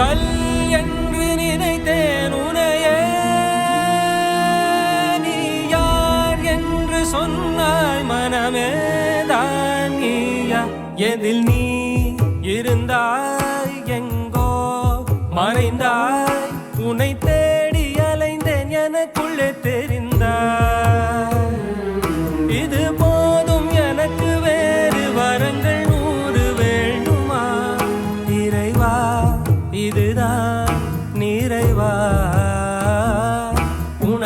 கல் என்று நினைத்தேன் உனையே. நீ யார் என்று சொன்னாய் மனமே தான் நீயா எதில் நீ இருந்தாய்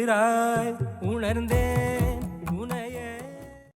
இருக்கிறாய் உணர்ந்தேன்.